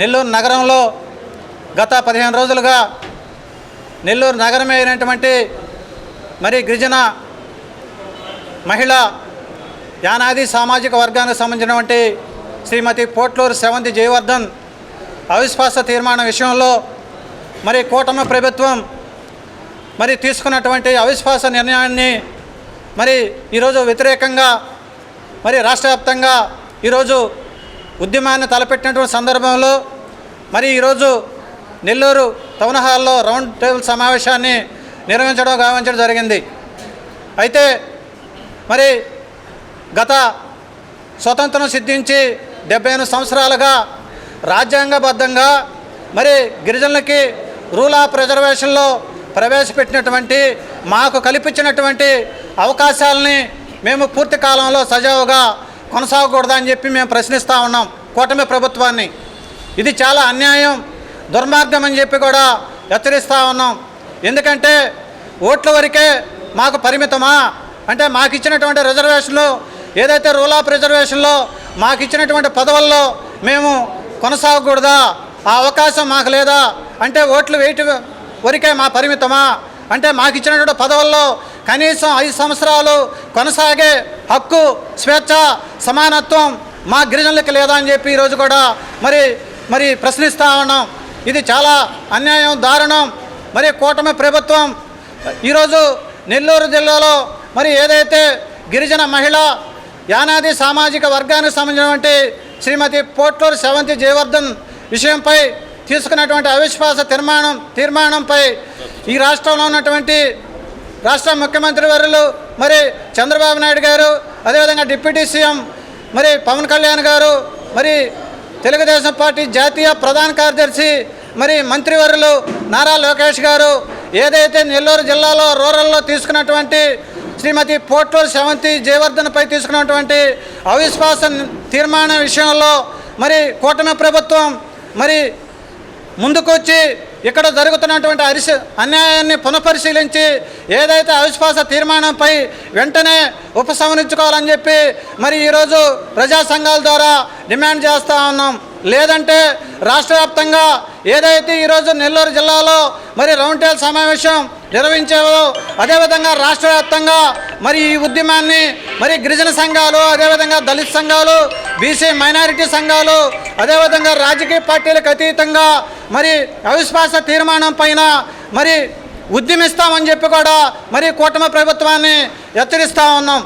నెల్లూరు నగరంలో గత పదిహేను రోజులుగా నెల్లూరు నగరమే అయినటువంటి మరి గిరిజన మహిళ యానాది సామాజిక వర్గానికి సంబంధించినటువంటి శ్రీమతి పోట్లూరు సెవంతి జయవర్ధన్ అవిశ్వాస తీర్మానం విషయంలో మరి కూటమి ప్రభుత్వం మరి తీసుకున్నటువంటి అవిశ్వాస నిర్ణయాన్ని మరి ఈరోజు వ్యతిరేకంగా మరి రాష్ట్ర వ్యాప్తంగా ఈరోజు ఉద్యమాన్ని తలపెట్టినటువంటి సందర్భంలో మరి ఈరోజు నెల్లూరు టౌన్ హాల్లో రౌండ్ టేబుల్ సమావేశాన్ని నిర్వహించడం గావించడం జరిగింది. అయితే మరి గత స్వతంత్రం సిద్ధించి డెబ్బై ఎనిమిది సంవత్సరాలుగా రాజ్యాంగబద్ధంగా మరి గిరిజనులకి రూల్ ఆఫ్ రిజర్వేషన్లో ప్రవేశపెట్టినటువంటి మాకు కల్పించినటువంటి అవకాశాలని మేము పూర్తి కాలంలో సజావుగా కొనసాగకూడదని చెప్పి మేము ప్రశ్నిస్తూ ఉన్నాం కూటమి ప్రభుత్వాన్ని. ఇది చాలా అన్యాయం దుర్మార్గం అని చెప్పి కూడా హెచ్చరిస్తూ ఉన్నాం. ఎందుకంటే ఓట్ల వరకే మాకు పరిమితమా? అంటే మాకు ఇచ్చినటువంటి రిజర్వేషన్లు ఏదైతే రూల్ ఆఫ్ రిజర్వేషన్లో మాకు ఇచ్చినటువంటి పదవుల్లో మేము కొనసాగకూడదా? ఆ అవకాశం మాకు లేదా? అంటే ఓట్లు వేయటం వరకే మా పరిమితమా? అంటే మాకు ఇచ్చినటువంటి పదవుల్లో కనీసం ఐదు సంవత్సరాలు కొనసాగే హక్కు స్వేచ్ఛ సమానత్వం మా గిరిజనులకి లేదా అని చెప్పి ఈరోజు కూడా మరి మరి ప్రశ్నిస్తూ ఉన్నాం. ఇది చాలా అన్యాయం దారుణం. మరి కూటమి ప్రభుత్వం ఈరోజు నెల్లూరు జిల్లాలో మరి ఏదైతే గిరిజన మహిళ యానాది సామాజిక వర్గానికి సంబంధించినటువంటి శ్రీమతి పోట్లూరు సెవంతి జయవర్ధన్ విషయంపై తీసుకున్నటువంటి అవిశ్వాస తీర్మానం తీర్మానంపై ఈ రాష్ట్రంలో ఉన్నటువంటి రాష్ట్ర ముఖ్యమంత్రి వర్యులు మరి చంద్రబాబు నాయుడు గారు అదేవిధంగా డిప్యూటీ సీఎం మరి పవన్ కళ్యాణ్ గారు మరి తెలుగుదేశం పార్టీ జాతీయ ప్రధాన కార్యదర్శి మరి మంత్రివర్యులు నారా లోకేష్ గారు ఏదైతే నెల్లూరు జిల్లాలో రూరల్లో తీసుకున్నటువంటి శ్రీమతి పోట్లూరు సెవంతి జయవర్ధన్పై తీసుకున్నటువంటి అవిశ్వాస తీర్మానం విషయంలో మరి కూటమి ప్రభుత్వం మరి ముందుకొచ్చి ఇక్కడ జరుగుతున్నటువంటి అరిశ అన్యాయాన్ని పునఃపరిశీలించి ఏదైతే అవిశ్వాస తీర్మానంపై వెంటనే ఉపసంహరించుకోవాలని చెప్పి మరి ఈరోజు ప్రజా సంఘాల ద్వారా డిమాండ్ చేస్తూ ఉన్నాం. లేదంటే రాష్ట్ర వ్యాప్తంగా ఏదైతే ఈరోజు నెల్లూరు జిల్లాలో మరి రౌండ్ టేబుల్ సమావేశం నిర్వహించారో అదేవిధంగా రాష్ట్ర వ్యాప్తంగా మరి ఈ ఉద్యమాన్ని మరి గిరిజన సంఘాలు అదేవిధంగా దళిత సంఘాలు బీసీ మైనారిటీ సంఘాలు అదేవిధంగా రాజకీయ పార్టీలకు అతీతంగా మరి అవిశ్వాస తీర్మానం పైన మరి ఉద్యమిస్తామని చెప్పి కూడా మరి కూటమి ప్రభుత్వాన్ని హెచ్చరిస్తూ ఉన్నాం.